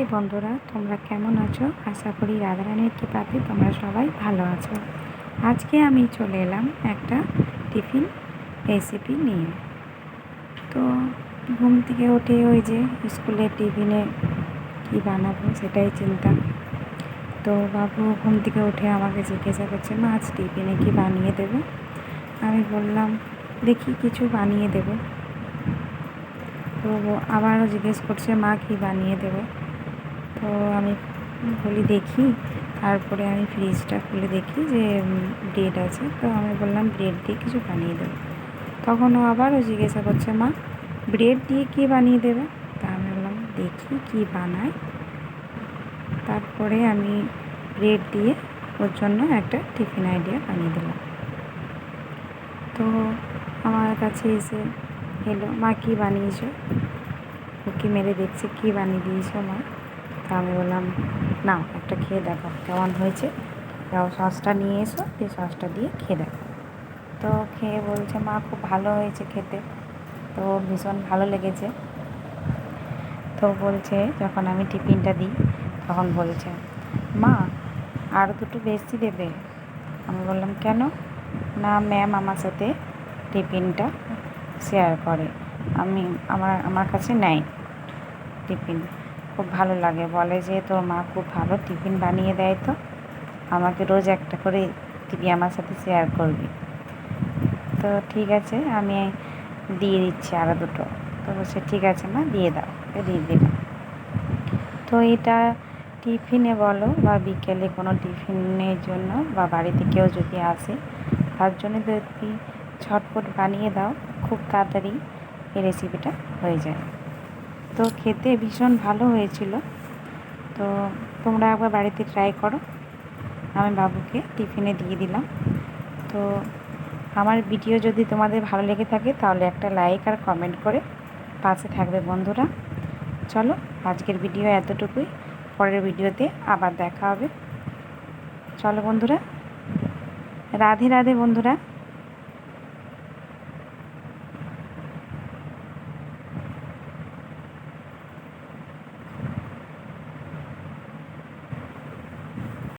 এই বন্ধুরা, তোমরা কেমন আছো? আশা করি রাধারানীর কৃপাতে তোমরা সবাই ভালো আছো। আজকে আমি চলে এলাম একটা টিফিন রেসিপি নিয়ে। তো ঘুম থেকে উঠে ওই যে স্কুলের টিফিনে কী বানাবো সেটাই চিন্তা। তো বাবু ঘুম থেকে উঠে আমাকে জিজ্ঞাসা করছে, মা, আজ টিফিনে কি বানিয়ে দেবে? আমি বললাম, দেখি, কিছু বানিয়ে দেবো। তো আবারও জিজ্ঞেস করছে, মা, কী বানিয়ে দেবে? তো আমি বলি দেখি। তারপরে আমি ফ্রিজটা খুলে দেখি যে ব্রেড আছে। তো আমি বললাম ব্রেড দিয়ে কিছু বানিয়ে দেবে। তখন ও আবারও জিজ্ঞাসা করছে, মা ব্রেড দিয়ে কী বানিয়ে দেবে? তা আমি বললাম, দেখি কী বানায়। তারপরে আমি ব্রেড দিয়ে ওর জন্য একটা টিফিন আইডিয়া বানিয়ে দিলাম। তো আমার কাছে এসে এলো, মা, কী বানিয়েছো? ওকে মেরে দেখছে, কী বানিয়ে দিয়েছ মা? তা আমি বললাম, না, একটা খেয়ে দেখো কেমন হয়েছে। তাও সসটা নিয়ে এসো, দিয়ে সসটা দিয়ে খেয়ে দেখো। তো খেয়ে বলছে, মা, খুব ভালো হয়েছে খেতে। তো ভীষণ ভালো লেগেছে। তো বলছে, যখন আমি টিফিনটা দিই, তখন বলছে, মা, আর দুটো বেশি দেবে? আমি বললাম, কেন? না ম্যাম আমার সাথে টিফিনটা শেয়ার করে। আমি, আমার আমার কাছে নেয় টিফিন। খুব ভালো লাগে। বলে যে, তোর মা খুব ভালো টিফিন বানিয়ে দেয় তো। আমাকে রোজ একটা করে দিবি, আমার সাথে শেয়ার করবি। তো ঠিক আছে, আমি দিয়ে দিচ্ছি আরও দুটো। তো সে ঠিক আছে মা, দিয়ে দাও। দিয়ে দিলাম। তো এটা টিফিনে বলো বা বিকেলে কোনো টিফিনের জন্য বা বাড়িতে কেউ যদি আসে, তার জন্য যদি ছটপট বানিয়ে দাও, খুব তাড়াতাড়ি এই রেসিপিটা হয়ে যায়। তো খেতে ভীষণ ভালো হয়েছিল। তো তোমরা একবার বাড়িতে ট্রাই করো। আমি বাবুকে টিফিনে দিয়ে দিলাম। তো আমার ভিডিও যদি তোমাদের ভালো লেগে থাকে তাহলে একটা লাইক আর কমেন্ট করে পাশে থাকবে বন্ধুরা। চলো আজকের ভিডিও এতটুকুই। পরের ভিডিওতে আবার দেখা হবে। চলো বন্ধুরা। রাধে রাধে বন্ধুরা।